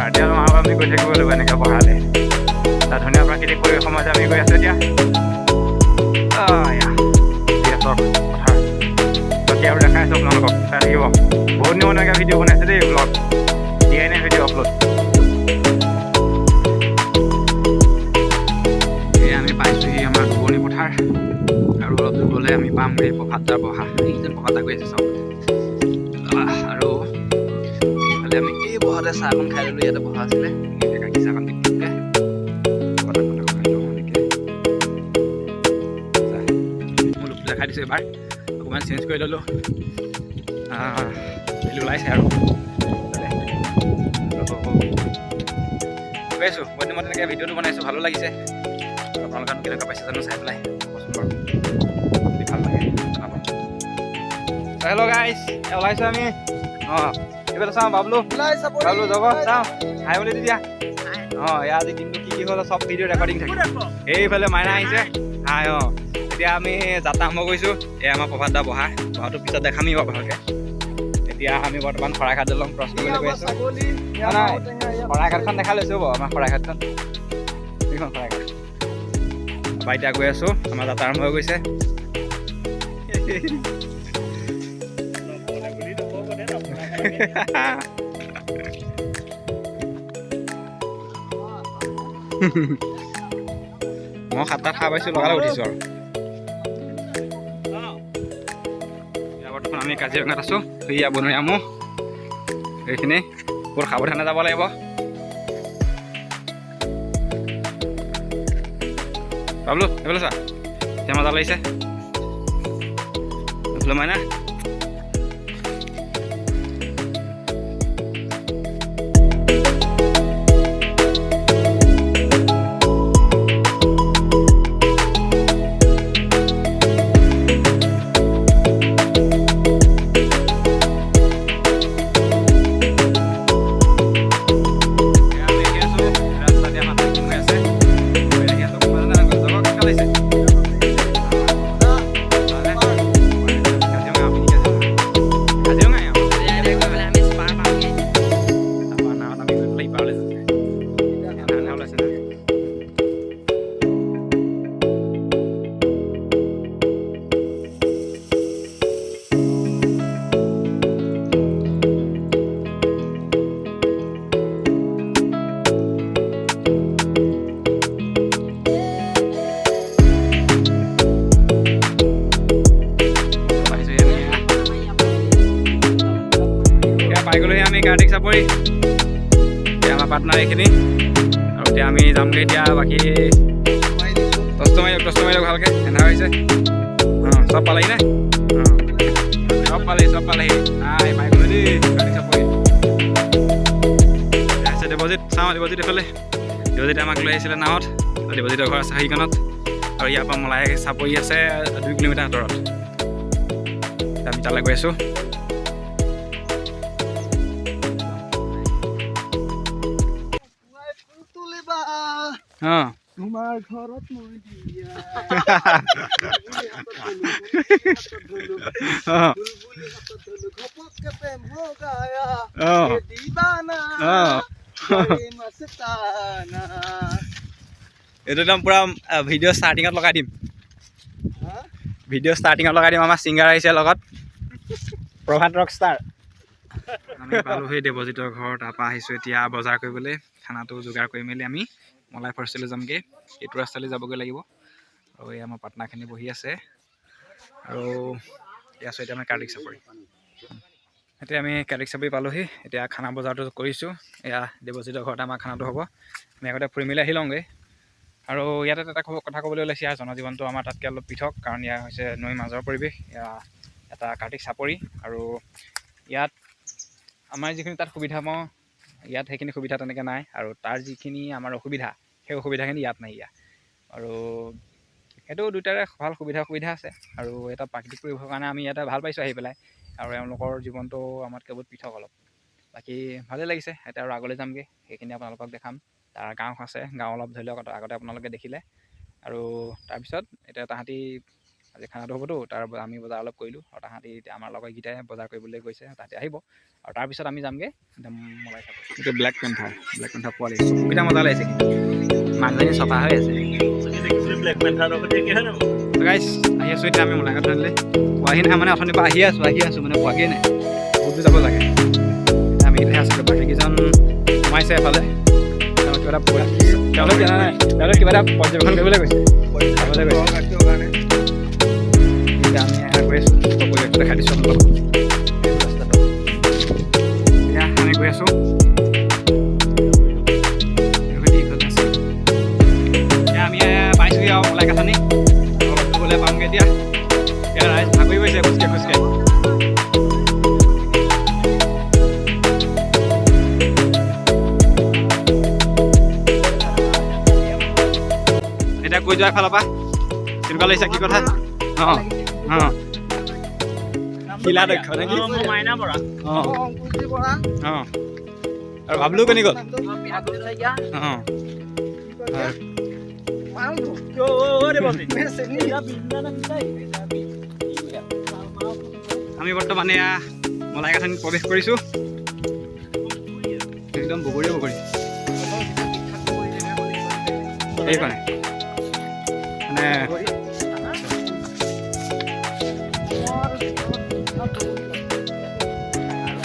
কথা এতিয়া আৰু আমি গৈ থাকিব লাগিব, এনেকৈ পঢ়ালে তাত ধুনীয়া প্ৰাকৃতিক পৰিৱেশ সমাজে আমি গৈ আছোঁ এতিয়া। এয়া গেছৰ বাকী আৰু দেখাই আছোঁ আপোনালোকক, চাই থাকিব। বহুত দিনৰ এনেকৈ ভিডিঅ' বনাইছে দেই ব্লগ দিয়াই নাই ভিডিঅ' আপলোড এই আমি পাইছোঁহি আমাৰ দুবনি পথাৰ। আৰু অলপ গ'লে আমি পাম এই প্ৰভাতদাৰ বহা। এইজন প্ৰভাতদা গৈ আছে চাওক এই বহাতে চাহ অকণ খাই ল'লোঁ ইয়াতে বহা আছিলে ইয়াতে গাখীৰ চাহকণ দি দিলোঁগে পটাক পটাক খাই লওঁ এনেকৈ মোৰ লোকটো দেখাই দিছোঁ এবাৰ অকণমান চেঞ্জ কৰি ল'লোঁ এইটো ওলাইছে আৰু গৈ আছোঁ মই মই তেনেকৈ ভিডিঅ'টো বনাইছোঁ ভালো লাগিছে আৰু আপোনালোকেনো কেনেকুৱা পাইছে জানো চাই পেলাই ক'বচোন বাৰু যদি ভাল লাগে জনাব হেল্ল' গাইছ ওলাইছোঁ আমি অঁ এইফালে চাওঁ বাবলু। বাবলু যাব চাওঁ হাই বুলি তেতিয়া অঁ এয়া আজি দিনটো কি কি হ'ল চব ভিডিঅ' ৰেকৰ্ডিং থাকে। এইফালে মাইনা আহিছে। হাই অঁ। এতিয়া আমি যাত্ৰা আৰম্ভ কৰিছোঁ। এয়া আমাৰ প্ৰভাত দা বহা। বহাটো পিছত দেখামেই বাৰু ভালকৈ। এতিয়া আমি বৰ্তমান শৰাইঘাট দলং ক্ৰছ কৰিবলৈ গৈ আছোঁ। নাই। শৰাইঘাটখন দেখা লৈছোঁ বাৰু আমাৰ শৰাইঘাটখন। এইখন শৰাইঘাট। তাৰপৰা এতিয়া গৈ আছোঁ। আমাৰ যাত্ৰা আৰম্ভ হৈ গৈছে। মই সাতটাত খাই পাইছোঁ লগালগ উঠিছোঁ আৰু। আমি কাজিৰঙাত আছোঁ সেয়া বনৰীয়া ম'হ। সেইখিনি বহুত সাৱধানে যাব লাগিব। বাবলু এইফালে চা এতিয়া মজা লাগিছে। মাইনা। আমাৰ এইখিনি। আৰু এতিয়া আমি যামগৈ এতিয়া বাকী দষ্ট মাৰি দষ্ট মাৰি লওক ভালকৈ এন্ধা হৈছে। অঁ, চব পালেহি নে? অঁ, চব পালেহি চব পালেহি। নাই পাই গ'লো দেই চাপৰি। এয়া আছে দেৱজিত চাওঁ দেৱজিত এইফালে। দেৱজিতে আমাক লৈ আহিছিলে নাৱত দেৱজিতৰ ঘৰ আছে সেইখনত আৰু ইয়াৰ পৰা মলাই চাপৰি আছে দুই কিলোমিটাৰ আঁতৰত। আমি তালৈ গৈ আছোঁ। অঁ বড়ি মস্তানা এইটো একদম পূৰা ভিডিঅ' ষ্টাৰ্টিঙত লগাই দিম? ভিডিঅ' ষ্টাৰ্টিঙত লগাই দিম আমাৰ ছিংগাৰ আহিছে লগত। প্ৰভাত ৰক ষ্টাৰ আমি পালোহি দেৱজিতৰ ঘৰ তাৰপৰা আহিছোঁ এতিয়া বজাৰ কৰিবলৈ খানাটো যোগাৰ কৰি মেলি আমি মলাই ফৰেষ্টলৈ যামগৈ। এইটো ৰাস্তালৈ যাবগৈ লাগিব। আৰু এই আমাৰ পাটনাখিনি বহি আছে। আৰু এয়া আছোঁ এতিয়া আমি কাৰ্তিক চাপৰি। এতিয়া আমি কাৰ্তিক চাপৰি পালোহি। এতিয়া খানা বজাৰটো কৰিছোঁ। এয়া দেৱজিতৰ ঘৰতে আমাৰ খানাটো হ'ব। আমি আগতে ফুৰি মেলি আহি লওঁগৈ। আৰু ইয়াতে এটা কথা ক'বলৈ ওলাইছে। ইয়াৰ জনজীৱনটো আমাৰ তাতকৈ অলপ পৃথক। কাৰণ ইয়াৰ হৈছে নৈ মাজৰ পৰিৱেশ। এয়া এটা কাৰ্তিক চাপৰি। আৰু ইয়াত আমাৰ যিখিনি তাত সুবিধা পাওঁ ইয়াত সেইখিনি সুবিধা তেনেকৈ নাই আৰু তাৰ যিখিনি আমাৰ অসুবিধা, সেই অসুবিধাখিনি ইয়াত নাই ইয়াত। আৰু সেইটো দুয়োটাৰে ভালো সুবিধা অসুবিধা আছে আৰু এটা প্ৰাকৃতিক পৰিৱেশৰ কাৰণে আমি ইয়াতে ভালো পাইছোঁ আহি পেলাই আৰু এওঁলোকৰ জীৱনটো আমাতকৈ বহুত পৃথক অলপ। বাকী ভালেই লাগিছে এতিয়া আৰু আগলৈ যামগৈ, সেইখিনি আপোনালোকক দেখাম। তাৰ গাঁও আছে, গাঁও অলপ ধৰি লওক, আগতে আপোনালোকে দেখিলে। আৰু তাৰপিছত এতিয়া তাহাঁতি আজি খানাটো হ'বতো তাৰ আমি বজাৰ অলপ কৰিলোঁ আৰু তাহাঁতি এতিয়া আমাৰ লগৰকেইটাই বজাৰ কৰিবলৈ গৈছে তাহাঁতি আহিব আৰু তাৰপিছত আমি যামগৈ একদম মলাই খাব। এইটো ব্লেক পেন্থাৰ ব্লেক পেন্থাৰ পোৱালি চকুকেইটা মজা লাগিছে কিন্তু মানুহজনী চফা হৈ আছে। গাইছ আহি আছোঁ এতিয়া আমি মোলাঘাট থানিলৈ পোৱাহি নাই মানে অথনিৰ পৰা আহি আছোঁ আহি আছোঁ মানে পোৱাহিয়ে নাই। বহুত যাব লাগে। আমি ইয়াতে আছোঁ বাকীকেইজন সোমাইছে এফালে। কিবা এটা তেওঁলোক কিবা এটা পৰ্যবেক্ষণ কৰিবলৈ গৈছে। চাবলৈ গৈছে। আছোঁ পৰিৱেশটো দেখাই দিছোঁ এতিয়া আমি গৈ আছোঁ। এতিয়া আমি পাইছোঁহি আৰু মোলাই কাঠনি। অলপ দূৰলৈ পামগৈ এতিয়া। এতিয়া ৰাইজ ভাগৰি গৈছে খোজকাঢ়ি খোজকাঢ়ি এতিয়া কৈ যোৱাৰ ফালৰ পৰা। কেনেকুৱা লাগিছে, কি কথা? অঁ অঁ। শিলা দক্ষ নেকি মাইনা বৰা। অঁ। অঁ। আৰু ভাবলো কেনি গ'ল? অঁ। আমি বৰ্তমান এয়া মলাই কাঠনিত প্ৰৱেশ কৰিছোঁ। একদম বগৰী বগৰী। সেইকাৰণে মানে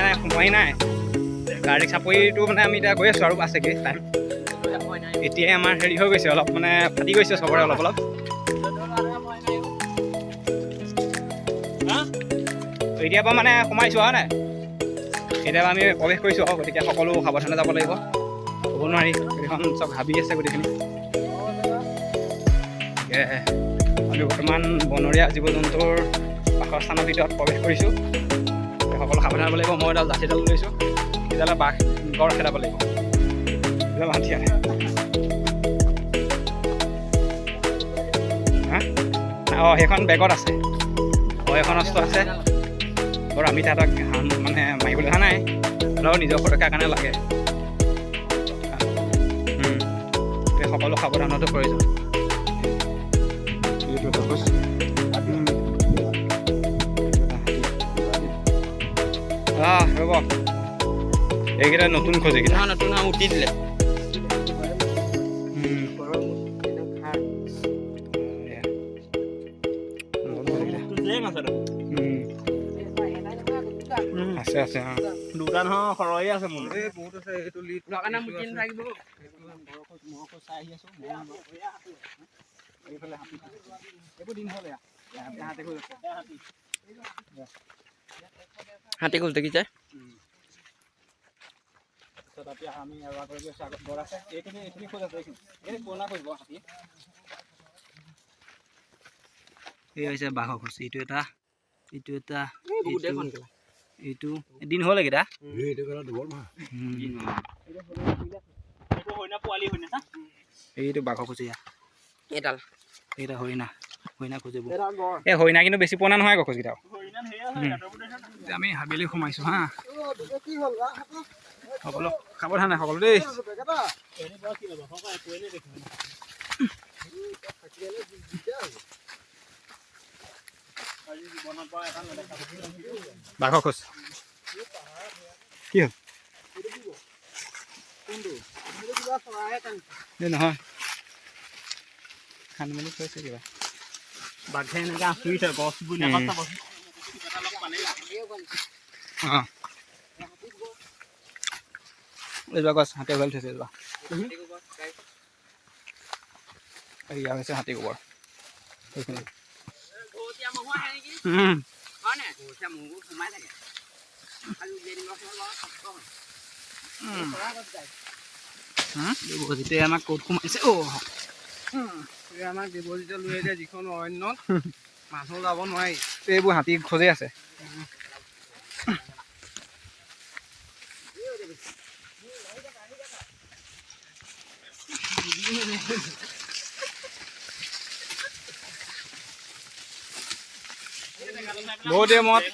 নাই নাই সোমোৱাই নাই। গাড়ী চাপৰিটো মানে আমি এতিয়া গৈ আছোঁ আৰু আছেগৈ টাইম এতিয়াই আমাৰ হেৰি হৈ গৈছে অলপ মানে ফাটি গৈছে চবৰে অলপ অলপ। এতিয়াৰ পৰা মানে সোমাইছোঁ আৰু নাই। এতিয়াৰ পৰা আমি প্ৰৱেশ কৰিছোঁ আৰু গতিকে সকলো সাৱধানে যাব লাগিব। ক'ব নোৱাৰি গোটেইখন চব হাবি আছে গোটেইখিনি। আমি বৰ্তমান বনৰীয়া জীৱ জন্তুৰ বাসস্থানৰ ভিতৰত প্ৰৱেশ কৰিছোঁ। সকলো সাৱধান হ'ব লাগিব, মই এডাল লাঠিডাল লৈছোঁ তেতিয়াহ'লে বাঘ, গড় খেদাব লাগিব। হাতীয়াৰ হা? অঁ, সেইখন বেগত আছে। অঁ, এখন অস্ত্ৰ আছে। বাৰু আমি তাহাঁতক মানে মাৰিবলৈ অহা নাই। হ'লেও নিজৰ সুৰক্ষাৰ কাৰণে লাগে। সকলো সাৱধানতো প্ৰয়োজন। আহ ৰ'ব। এইকেইটা নতুন খোজ এইকেইটা। নতুন উঠি দিলে। আছে আছে আছে অঁ। দুটা নহয় সৰহে আছে মোৰ। এই বহুত আছে, সেইটো লিড। কাৰণে মুতি নাথাকিব এইবোৰ দিন হ'ল এয়া। এয়া হাতে খোজ আছে। হাতী খোজ তাৰপিছত এতিয়া আমি আৰু আগলৈ গৈছোঁ আগত বৰ আছে। এইখিনি এইখিনি খোজ আছে এইখিনি এইখিনি পুৰণা খোজ হাতী। এই হৈছে বাঘৰ খোজ এইটো এটা এইটো এটা এইটো এইটো দিন হ'ল। এইকেইটা হয় এইটো বাঘৰ খোজ এয়া এইডাল এইকেইটা হৰিণা হৰিণা খোজ এইবোৰ এই হৰিণা কিন্তু বেছি পুৰণা নহয়। এতিয়া আমি হাবিলি সোমাইছোঁ হা? সকলো সাৱধানে সকলো দেই। খোজ। কি হ'ল? নহয়। খান্দি মেলি থৈছে কিবা। বাঘে এনেকে আঁচুৰি থয় গছ বুলি এইবাৰ গছ হাতে ভাল থৈছে এইবাৰ। হৈছে হাতী গোবৰ। সেইখিনি। যেতিয়া আমাক ক'ত সোমাইছে অ' আমাক ডিপজিটত লৈ এতিয়া যিখন অৰণ্যত মানুহ যাব নোৱাৰি। এইবোৰ হাতী খোজে আছে। বহুত দেৰি মূৰত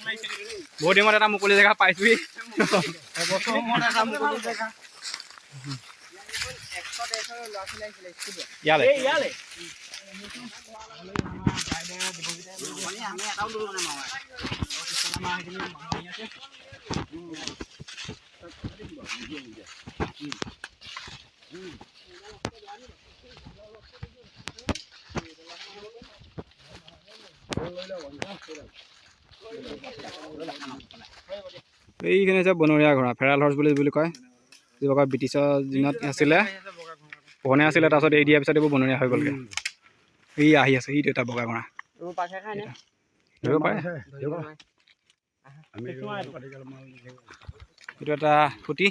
বহুত দেৰি মূৰত এটা মুকলি জেগা পাইছোহি। এবছৰ মূৰত এটা মুকলি জেগা। ইয়ালে। মাৰা এইখিনি হৈছে বনৰীয়া ঘোঁৰা ফেৰাল হৰ্চ বুলি বুলি কয়। কয় ব্ৰিটিছৰ দিনত আছিলে। পোহনীয়া আছিলে তাৰপিছত এৰি দিয়াৰ পিছত এইবোৰ বনৰীয়া হৈ গ'লগৈ। ই আহি আছে ইটো এটা বগা ঘোঁৰা ধৰিব পাৰে এইটো এটা ফুটি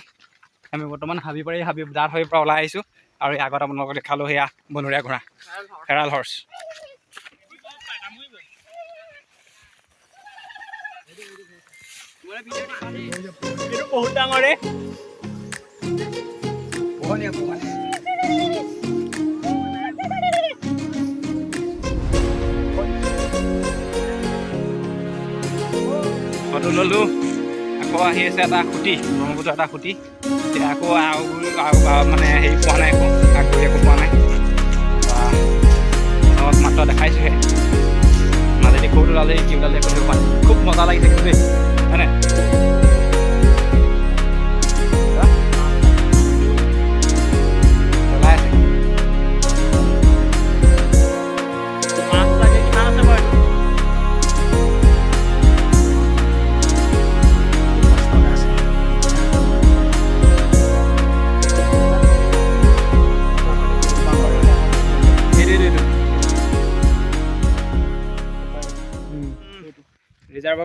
আমি বৰ্তমান হাবি পাৰি হাবি ডাঠ হৈ পৰা ওলাই আহিছোঁ। আৰু এই আগত আপোনালোকক দেখালোঁ সেয়া বনৰীয়া ঘোঁৰা ফেৰাল হৰ্চ। বহুত ডাঙৰ পোহনীয়া পোহনীয়া। ফটো ল'লোঁ। আকৌ আহি আছে এটা খুঁটি ব্ৰহ্মপুত্ৰ এটা খুঁটি। এতিয়া আকৌ আৰু আৰু মানে হেৰি পোৱা নাই একো আগবাঢ়ি একো পোৱা নাই। অলপ মাত্ৰ দেখাইছোঁহে। মাজেদি সৰুটো ওলালে কি ওলালে নাই। খুব মজা লাগিছে কিন্তু দেই হয়নে?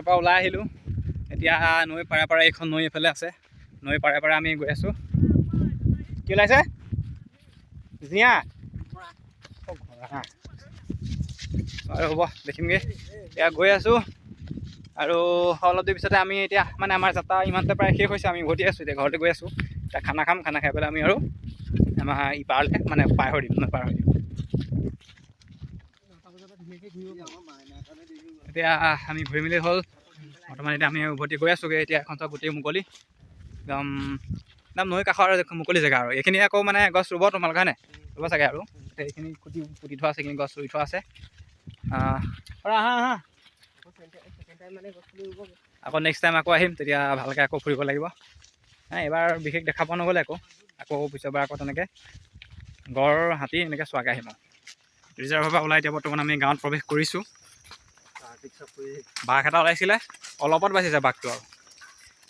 ৰিজাৰ্ভৰ পৰা ওলাই আহিলোঁ। এতিয়া নৈ পাৰে পাৰে এইখন নৈ এইফালে আছে। নৈ পাৰে পাৰে আমি গৈ আছোঁ। কি ওলাইছে? জীয়া। বাৰু হ'ব দেখিমগৈ। এতিয়া গৈ আছোঁ। আৰু অলপ দেৰি পিছতে আমি এতিয়া মানে আমাৰ যাত্ৰা ইমানতে প্ৰায় শেষ হৈছে আমি উভতি আছোঁ। এতিয়া ঘৰতে গৈ আছোঁ। এতিয়া খানা খাম খানা খাই পেলাই আমি আৰু আমাৰ ইপাৰলৈ মানে পাৰ হৈ দিম পাৰ হৈ দিম। এতিয়া আমি ঘূৰি মেলি হ'ল। বৰ্তমান এতিয়া আমি উভতি গৈ আছোঁগৈ এতিয়া এখন চব গোটেই মুকলি। একদম একদম নৈ কাষৰ মুকলি জেগা আৰু। এইখিনি আকৌ মানে গছ ৰুব তোমালোকে হয়নে ৰুব চাগে আৰু। এইখিনি খুটি পুতি থোৱা আছে এইখিনি গছ ৰুই থোৱা আছে। আহা আহা আকৌ নেক্সট টাইম আকৌ আহিম তেতিয়া ভালকৈ আকৌ ফুৰিব লাগিব। নাই এইবাৰ বিশেষ দেখা পোৱা নগ'লে আকৌ। আকৌ পিছৰবাৰ আকৌ তেনেকৈ। গড় হাতী এনেকৈ চোৱাকৈ আহিম আৰু। ৰিজাৰ্ভৰ পৰা ওলাই এতিয়া বৰ্তমান আমি গাঁৱত প্ৰৱেশ কৰিছোঁ। বাঘ এটা ওলাইছিলে, অলপত বাচিছে বাঘটো আৰু।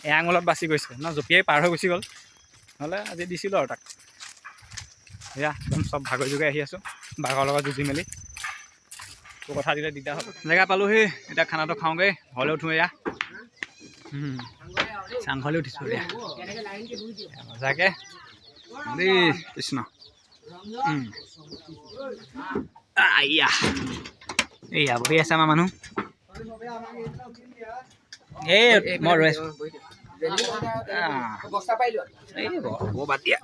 এয়াঙুলত বাচি গৈছে, ন, জঁপিয়াই পাৰ হৈ গুচি গ'ল। নহ'লে আজি দিছিলোঁ আৰু তাক। এয়া, একদম চব ভাগৰ যোগে আহি আছোঁ, বাঘৰ লগত যুঁজি মেলি। তোৰ কথা দিলে দিগদাৰ হ'ল। জেগা পালোহি, এতিয়া খানাটো খাওঁগৈ, ঘৰলৈ উঠোঁ এয়া। চাংঘৰলৈ উঠিছোঁ এতিয়া। মজাকৈ। কৃষ্ণ। উম। আইয়া এইয়া বহি আছে আমাৰ মানুহ। এই মই ৰৈ আছোঁ। এই দিয়া।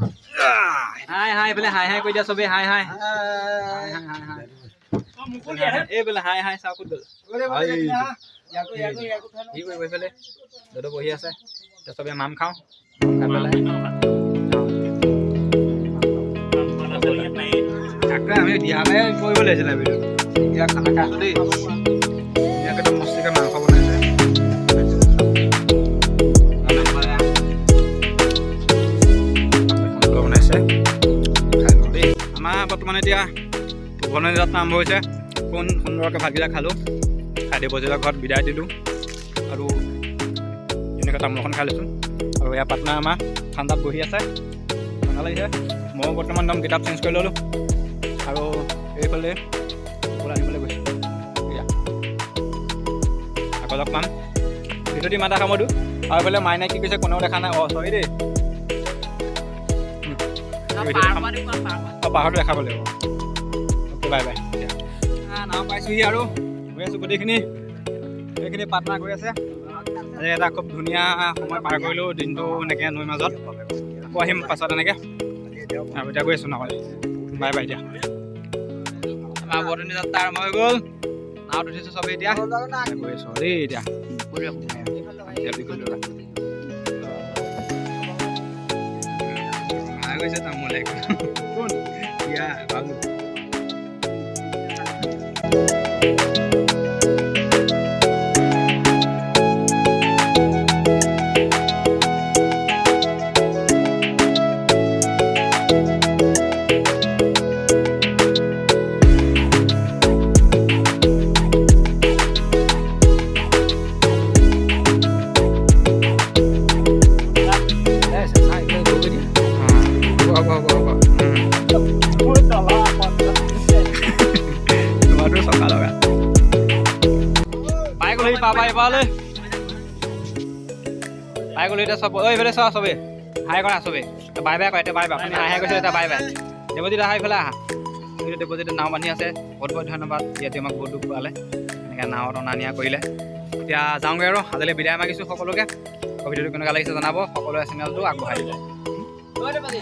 হাই হাই এইফালে হাই হাই কৈ দিয়া চবেই hi hi. Hi hi hi hi এইফালে হাই হাই চাওঁ ক'ত গ'ল। কি কৰিব এইফালে? দাদু বহি আছে চবে মাম খাওঁ। খাই পেলাই। আমি দিয়ালে কৰিব লাগিছিলে মাংস বনাইছে দেই আমাৰ বৰ্তমান এতিয়া উভনৈ যাত্ৰা আৰম্ভ হৈছে সুন্দৰকৈ ভাতকেইটা খালোঁ খাই দিব বজিলৰ ঘৰত বিদায় দিলোঁ আৰু ধুনীয়াকৈ তামোল এখন খাই লৈছোঁ আৰু এয়া পাটনা আমাৰ ঠাণ্ডাত বহি আছে ঠাণ্ডা লাগিছে ময়ো বৰ্তমান একদম কিতাপ চেঞ্জ কৰি ল'লোঁ আৰু এইফালে পাম। ভিডিঅ'টি ইমান এটা কামতো আৰু এইফালে মাইনাই কি কৈছে কোনেও দেখা নাই। অঁ চৰি দেই। পাহাৰটো দেখাব লাগিব অ'কে বাই বাই। নাও পাইছোঁহি আৰু। গৈ আছোঁ গোটেইখিনি। গোটেইখিনি প্ৰাৰ্থনা কৰি আছে। আজি এটা খুব ধুনীয়া সময় পাৰ কৰিলোঁ। দিনটো এনেকৈ নৈৰ মাজত। আকৌ আহিম পাছত এনেকৈ। আৰু এতিয়া গৈ আছোঁ নহ'লে। বাই বাই এতিয়া আমাৰ বতনী যাত্ৰা আৰম্ভ হৈ গ'ল। উঠিছোঁ চবেই এতিয়া গৈ আছোঁ দেই এতিয়া গৈছে তামোল কোন ইয়া বাবু পাই পালে পাই গ'লো এতিয়া চব ঐ এইফালে চোৱা চবেই হাই কৰা চবেই বাই বাই কৰা এতিয়া বাই বাই। আপুনি হাই হাই কৈছে এতিয়া বাই বাই। দেৱজিত আহা এইফালে আহা দেৱজিতে নাও বান্ধি আছে। বহুত বহুত ধন্যবাদ। ইয়াতে আমাক বহুত দুখ পালে। এনেকৈ নাৱত অনা নিয়া কৰিলে। এতিয়া যাওঁগৈ আৰু। আজিলৈ বিদায় মাগিছোঁ সকলোকে। ভিডিঅ'টো কেনেকুৱা লাগিছে জনাব। সকলোৱে চেনেলটো আগবঢ়াই দিব।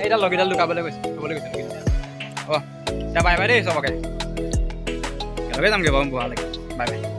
এইডাল লগিডাল লুকাবলৈ গৈছে থ'বলৈ গৈছে অঁ, এতিয়া বাই বাই দেই চবকে। একেলগে যামগৈ বাৰু পোৱালৈকে বাই বাই।